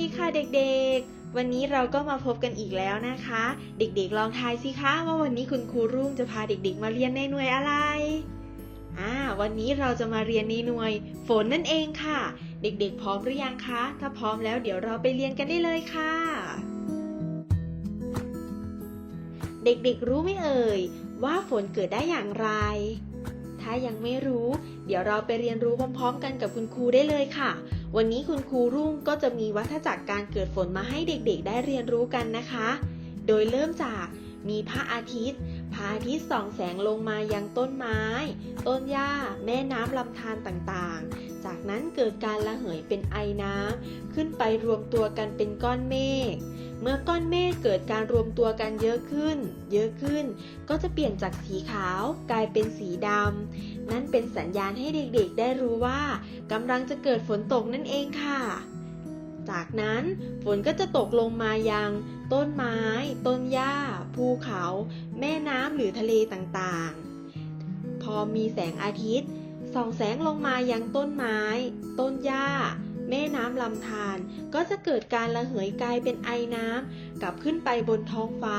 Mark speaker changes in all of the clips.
Speaker 1: ดีค่ะเด็กๆ วันนี้เราก็มาพบกันอีกแล้วนะคะ เด็กๆ ลองทายสิคะว่าวันนี้คุณครูรุ่งจะพาเด็กๆ มาเรียนในหน่วยอะไร อ่า วันนี้เราจะมาเรียนในหน่วย ฝนนั่นเองค่ะ เด็กๆ พร้อมหรือยังคะ ถ้าพร้อมแล้วเดี๋ยวเราไปเรียนกันได้เลยค่ะ เด็กๆ รู้ไหมเอ่ย ว่าฝนเกิดได้อย่างไร ถ้ายังไม่รู้ เดี๋ยวเราไปเรียนรู้พร้อม ๆ กันกับคุณครูได้เลยค่ะ วันนี้คุณครูรุ่งก็จะมีวัฏจักรการเกิดฝนมาให้เด็กๆ ได้เรียนรู้กันนะคะ โดยเริ่มจากมีพระอาทิตย์ พระอาทิตย์ส่องแสงลงมายังต้นไม้ ต้นหญ้า แม่น้ำลำธารต่างๆ จากนั้นเกิดการระเหยเป็นไอน้ำขึ้นไปรวมตัวกันเป็นก้อนเมฆ เมื่อก้อนเมฆเกิดการรวมตัวกันเยอะขึ้น เยอะขึ้น ก็จะเปลี่ยนจากสีขาวกลายเป็นสีดำ นั่นเป็นสัญญาณให้เด็กๆ ได้รู้ว่ากำลังจะเกิดฝนตกนั่นเองค่ะ จากนั้นฝนก็จะตกลงมายังต้นไม้ ต้นหญ้า ภูเขา แม่น้ำหรือทะเลต่างๆ พอมีแสงอาทิตย์ส่องแสงลงมายังต้นไม้ ต้นหญ้า แม่น้ำลำธารก็จะเกิดการระเหยกลายเป็นไอน้ำกลับขึ้นไปบนท้องฟ้า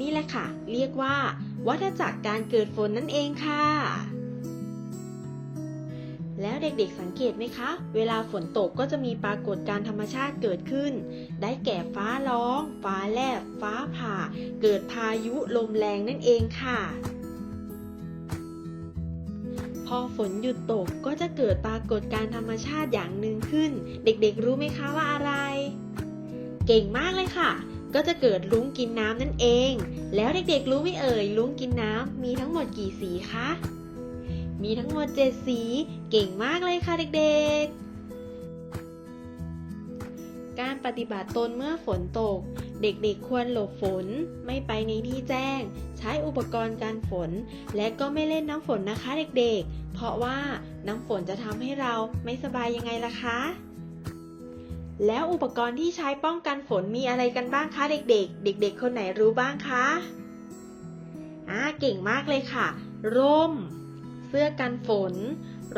Speaker 1: นี่แหละค่ะ เรียกว่า วัฏจักรการเกิดฝนนั่นเองค่ะ แล้วเด็กๆสังเกตไหมคะ เวลาฝนตกก็จะมีปรากฏการธรรมชาติเกิดขึ้น ได้แก่ฟ้าร้อง ฟ้าแลบ ฟ้าผ่า เกิดพายุลมแรงนั่นเองค่ะ พอฝนหยุดตกก็จะเกิดปรากฏการธรรมชาติอย่างหนึ่งขึ้น เด็กๆรู้ไหมคะว่าอะไร เก่งมากเลยค่ะ ก็จะเกิดลุ้งกินน้ำนั่นเอง แล้วเด็กๆรู้ไหมเอ่ยลุ้งกินน้ำมีทั้งหมดกี่สีคะ มีทั้งหมด 7 สี เก่งมากเลยค่ะเด็กๆ การปฏิบัติตนเมื่อฝนตก เด็กๆ ควรหลบฝน ไม่ไปในที่แจ้ง ใช้อุปกรณ์การฝน และก็ไม่เล่นน้ำฝนนะคะเด็กๆ เพราะว่าน้ำฝนจะทำให้เราไม่สบายยังไงล่ะคะ แล้วอุปกรณ์ที่ใช้ป้องกันฝนมีอะไรกันบ้างคะเด็กๆ เด็ก ๆ คนไหนรู้บ้างคะอ่าเก่งมากเลยค่ะ ร่ม เสื้อกันฝน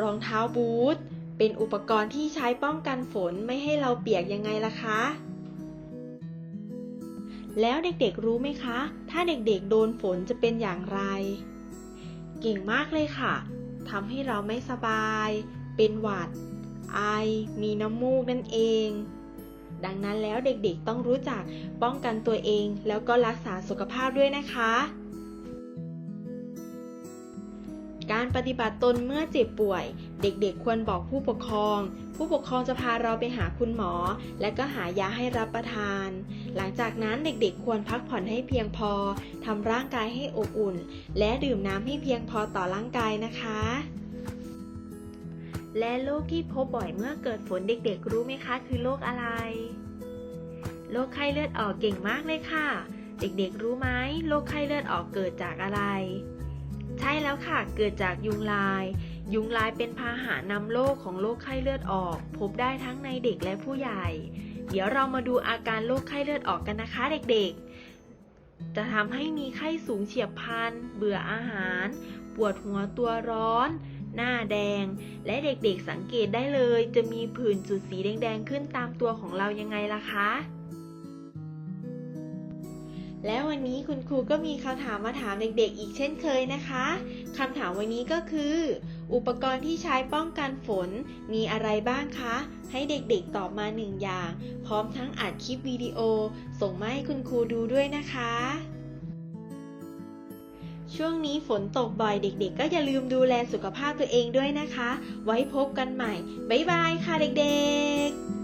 Speaker 1: รองเท้าบูท เป็นอุปกรณ์ที่ใช้ป้องกันฝนไม่ให้เราเปียกยังไงล่ะคะ แล้วเด็กๆรู้ไหมคะ ถ้าเด็กๆโดนฝนจะเป็นอย่างไร เก่งมากเลยค่ะทำให้เราไม่สบาย เป็นหวัด ไอ มีน้ำมูกนั่นเอง ดังนั้นแล้วเด็กๆต้องรู้จักป้องกันตัวเองแล้วก็รักษาสุขภาพด้วยนะคะ การปฏิบัติตนเมื่อเจ็บป่วย เด็กๆ ควรบอกผู้ปกครอง ผู้ปกครองจะพาเราไปหาคุณหมอ และก็หายาให้รับประทาน หลังจากนั้นเด็กๆ ควรพักผ่อนให้เพียงพอทำร่างกายให้อบอุ่น และดื่มน้ำให้เพียงพอต่อร่างกายนะคะ และโรคที่พบบ่อยเมื่อเกิดฝนเด็กๆ รู้ไหมคะ คือโรคอะไรโรคไข้เลือดออกเก่งมากเลยค่ะ เด็กๆรู้ไหมโรคไข้เลือดออกเกิดจากอะไร ใช่แล้วค่ะ เกิดจากยุงลาย ยุงลายเป็นพาหะนำโรคของโรคไข้เลือดออก พบได้ทั้งในเด็กและผู้ใหญ่ เดี๋ยวเรามาดูอาการโรคไข้เลือดออกกันนะคะเด็กๆ จะทำให้มีไข้สูงเฉียบพลัน เบื่ออาหาร ปวดหัวตัวร้อน หน้าแดง และเด็กๆสังเกตได้เลย จะมีผื่นจุดสีแดงๆขึ้นตามตัวของเรายังไงล่ะคะ แล้ววันนี้คุณครูก็มีคำถามมาถามเด็กๆ อีกเช่นเคยนะคะคำถามวันนี้ก็คือ อุปกรณ์ที่ใช้ป้องกันฝนมีอะไรบ้างคะ ให้เด็กๆตอบมาหนึ่งอย่าง พร้อมทั้งอัดคลิปวิดีโอ ส่งมาให้คุณครูดูด้วยนะคะ ช่วงนี้ฝนตกบ่อยเด็กๆ ก็อย่าลืมดูแลสุขภาพตัวเองด้วยนะคะ ไว้พบกันใหม่ บ๊ายบายค่ะเด็กๆ